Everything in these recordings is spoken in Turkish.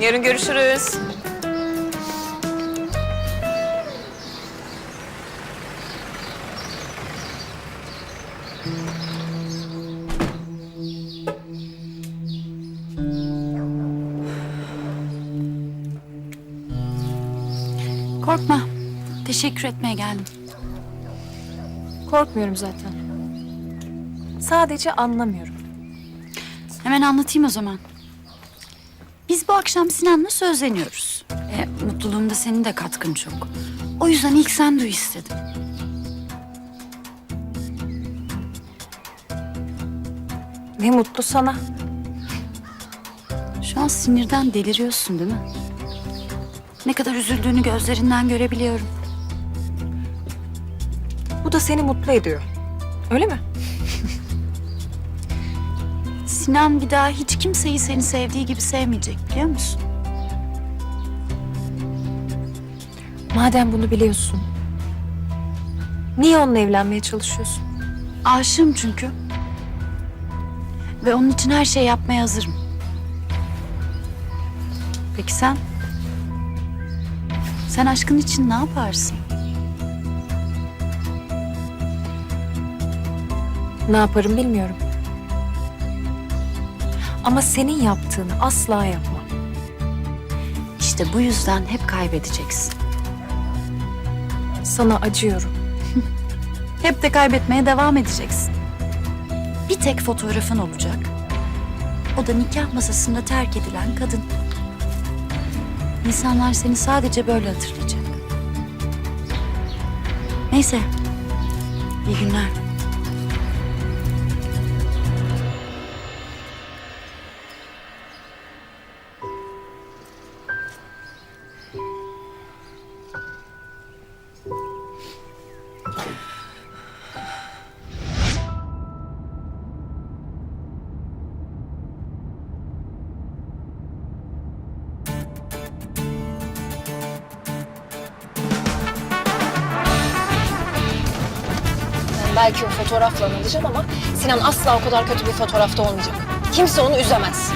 Yarın görüşürüz. Korkma. Teşekkür etmeye geldim. Korkmuyorum zaten. Sadece anlamıyorum. Hemen anlatayım o zaman. Biz bu akşam Sinan'la sözleniyoruz. E, mutluluğumda senin de katkın çok. O yüzden ilk sen duy istedim. Ne mutlu sana. Şu an sinirden deliriyorsun değil mi? Ne kadar üzüldüğünü gözlerinden görebiliyorum. Bu da seni mutlu ediyor. Öyle mi? Sinan bir daha hiç kimseyi seni sevdiği gibi sevmeyecek biliyor musun? Madem bunu biliyorsun. Niye onunla evlenmeye çalışıyorsun? Aşığım çünkü. Ve onun için her şeyi yapmaya hazırım. Peki sen? Sen aşkın için ne yaparsın? Ne yaparım bilmiyorum. Ama senin yaptığını asla yapmam. İşte bu yüzden hep kaybedeceksin. Sana acıyorum. Hep de kaybetmeye devam edeceksin. Bir tek fotoğrafın olacak. O da nikah masasında terk edilen kadın. İnsanlar seni sadece böyle hatırlayacak. Neyse. İyi günler. Belki o fotoğrafla anılacağım ama Sinan asla o kadar kötü bir fotoğrafta olmayacak. Kimse onu üzemez.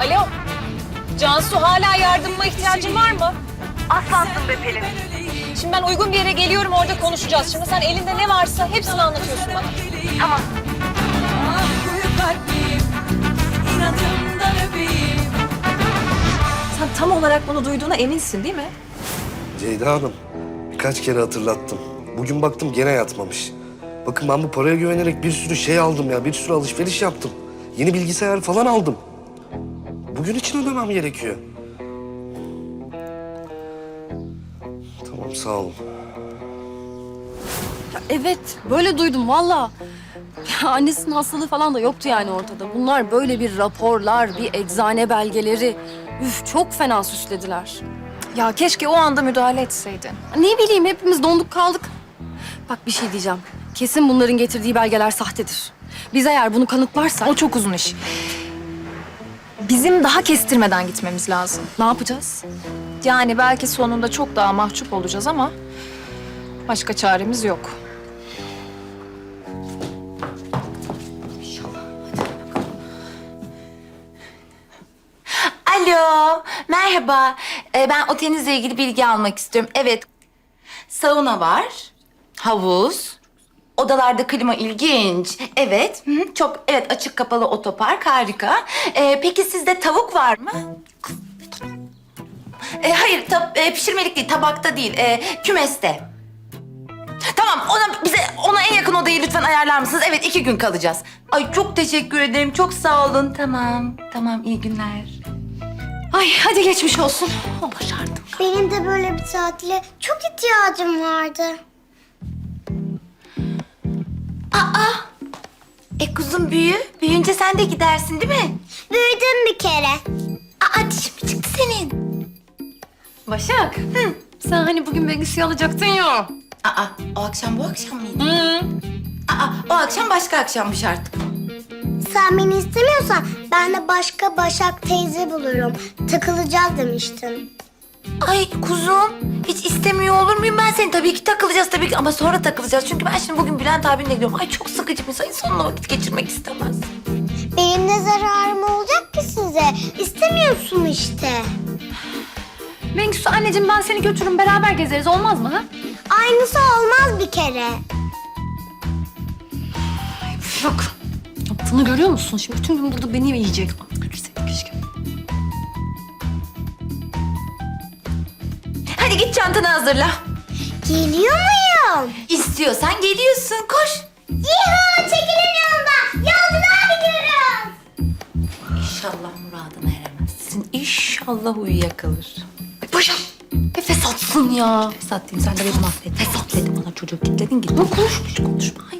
Alo. Cansu hala yardıma ihtiyacın var mı? Aslansın be Pelin. Şimdi ben uygun bir yere geliyorum orada konuşacağız. Şimdi sen elinde ne varsa hepsini anlatıyorsun bana. Sen olarak bunu duyduğuna eminsin değil mi? Ceyda Hanım, birkaç kere hatırlattım. Bugün baktım gene yatmamış. Bakın ben bu paraya güvenerek bir sürü şey aldım ya, bir sürü alışveriş yaptım. Yeni bilgisayar falan aldım. Bugün için ödemem gerekiyor. Tamam, sağ olun. Evet, böyle duydum valla. Ya Annesinin hastalığı falan da yoktu yani ortada. Bunlar böyle bir raporlar, bir eczane belgeleri. Üf, çok fena süslediler. Ya keşke o anda müdahale etseydin. Ne bileyim, hepimiz donduk kaldık. Bak bir şey diyeceğim. Kesin bunların getirdiği belgeler sahtedir. Biz eğer bunu kanıtlarsak... O çok uzun iş. Bizim daha kestirmeden gitmemiz lazım. Ne yapacağız? Yani belki sonunda çok daha mahcup olacağız ama başka çaremiz yok. Alo, merhaba. Ee, ben otelinizle ilgili bilgi almak istiyorum. Evet, sauna var, havuz, odalarda klima ilginç. Evet, hı çok, evet açık kapalı otopark harika. Ee, peki sizde tavuk var mı? Ee, hayır, tab- e, pişirmelik değil, tabakta değil, e, kümeste. Tamam, ona bize ona en yakın odayı lütfen ayarlar mısınız? Evet, iki gün kalacağız. Ay çok teşekkür ederim, çok sağ olun. Tamam, tamam, iyi günler. Ay hadi geçmiş olsun. Başardım. Benim de böyle bir tatile çok ihtiyacım vardı. Aa! E kuzum büyü. Büyüyünce sen de gidersin değil mi? Büyüdüm bir kere. Aa dişim mi çıktı senin? Başak. Hı. Sen hani bugün bilgisayar alacaktın ya. Aa o akşam bu akşam mıydı? Aa o akşam başka akşammış artık. Sen beni istemiyorsan ben de başka Başak teyze bulurum. Takılacağız demiştin. Ay kuzum hiç istemiyor olur muyum ben seni? Tabii ki takılacağız tabii ki ama sonra takılacağız. Çünkü ben şimdi bugün Bülent abinle gidiyorum. Ay çok sıkıcı bir insan. İnsanla vakit geçirmek istemez. Benim ne zararım olacak ki size? İstemiyorsun işte. Bengüsü anneciğim ben seni götürürüm beraber gezeriz olmaz mı? Ha? Aynısı olmaz bir kere. Yok. Yaptığını görüyor musun? Şimdi bütün gün burada beni yiyecek. Görürsek keşke. Hadi git çantanı hazırla. Geliyor muyum? İstiyorsan geliyorsun. Koş. Yuhu çekilin yolda. Yolculuğa gidiyoruz. İnşallah muradına eremezsin. İnşallah uyuyakalır. Paşam. Ne fesatsın ya. Fesat diyeyim sen de beni mahvet. Fesat dedim bana çocuğu kitledin gittin. Konuşmuş konuşma. Hayır.